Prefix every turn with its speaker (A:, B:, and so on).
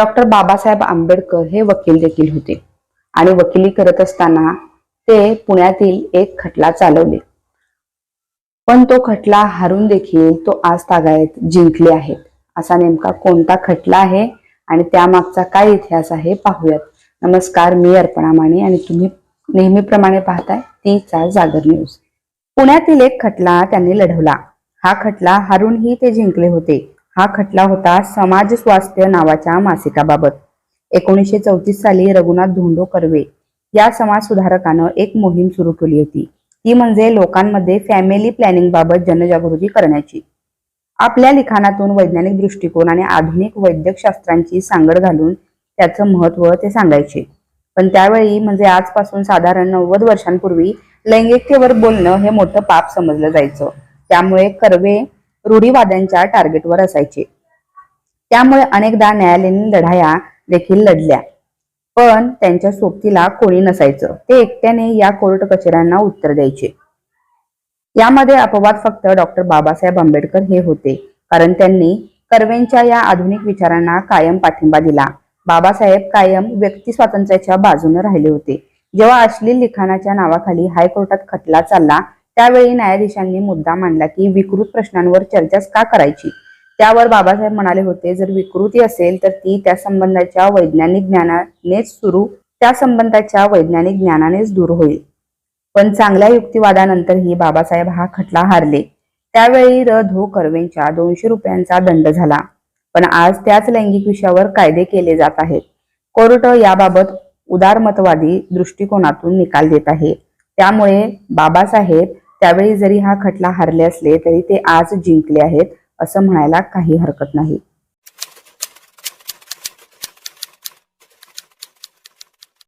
A: Doctor Babasaheb Ambedkar हे वकील देखील होते. आणि वकिली करत असताना ते पुण्यातील एक खटला चालवले. पण तो खटला हारून देखील तो आज तागायत जिंकले आहेत. असा नेमका कोणता खटला आहे आणि त्यामागचा काय इतिहास आहे पाहूयात. नमस्कार मी अर्पणा माने आणि तुम्ही नेहमीप्रमाणे पाहताय तीचा जागर न्यूज. पुण्यातील एक खटला त्यांनी लढवला. हा खटला हारूनही ते जिंकले होते. हा खटला होता समाज स्वास्थ्य नावाच्या मासिकाबाबत. एकोणीसशे चौतीस साली रघुनाथ धोंडो कर्वे या समाज सुधारकानं एक मोहीम सुरू केली होती. ती म्हणजे लोकांमध्ये फॅमिली प्लॅनिंग बाबत जनजागृती करण्याची. आपल्या लिखाणातून वैज्ञानिक दृष्टिकोन आणि आधुनिक वैद्यकशास्त्रांची सांगड घालून त्याचं महत्त्व ते सांगायचे. पण त्यावेळी म्हणजे आजपासून साधारण नव्वद वर्षांपूर्वी लैंगिकतेवर बोलणं हे मोठं पाप समजलं जायचं. त्यामुळे कर्वे रूढीवाद्यांच्या टार्गेटवर असायचे. त्यामुळे अनेकदा न्यायालयीन लढाया देखील लढल्या. पण त्यांच्या सोबतीला कोणी नसायचं. ते एकट्याने या कोर्ट कचेऱ्यांना उत्तर द्यायचे. यामध्ये अपवाद फक्त डॉक्टर बाबासाहेब आंबेडकर हे होते. कारण त्यांनी कर्वेंच्या या आधुनिक विचारांना कायम पाठिंबा दिला. बाबासाहेब कायम व्यक्ती स्वातंत्र्याच्या बाजूने राहिले होते. जेव्हा अश्लील लिखाणाच्या नावाखाली हायकोर्टात खटला चालला त्यावेळी न्यायाधीशांनी मुद्दा मांडला की विकृत प्रश्नांवर चर्चाच का करायची? त्यावर बाबासाहेब म्हणाले होते जर विकृती असेल तर ती त्या संबंधाच्या वैज्ञानिक ज्ञानानेच सुरू त्या संबंधाच्या वैज्ञानिक ज्ञानानेच दूर होईल. पण चांगल्या युक्तिवादानंतरही बाबासाहेब हा खटला हारले. त्यावेळी र. धो. कर्वेंच्या दोनशे रुपयांचा दंड झाला. पण आज त्याच लैंगिक विषयावर कायदे केले जात आहेत. कोर्ट याबाबत उदारमतवादी दृष्टिकोनातून निकाल देत आहे. त्यामुळे बाबासाहेब त्यावेळी जरी हा खटला हरले असले तरी ते आज जिंकले आहेत असं म्हणायला काही हरकत नाही.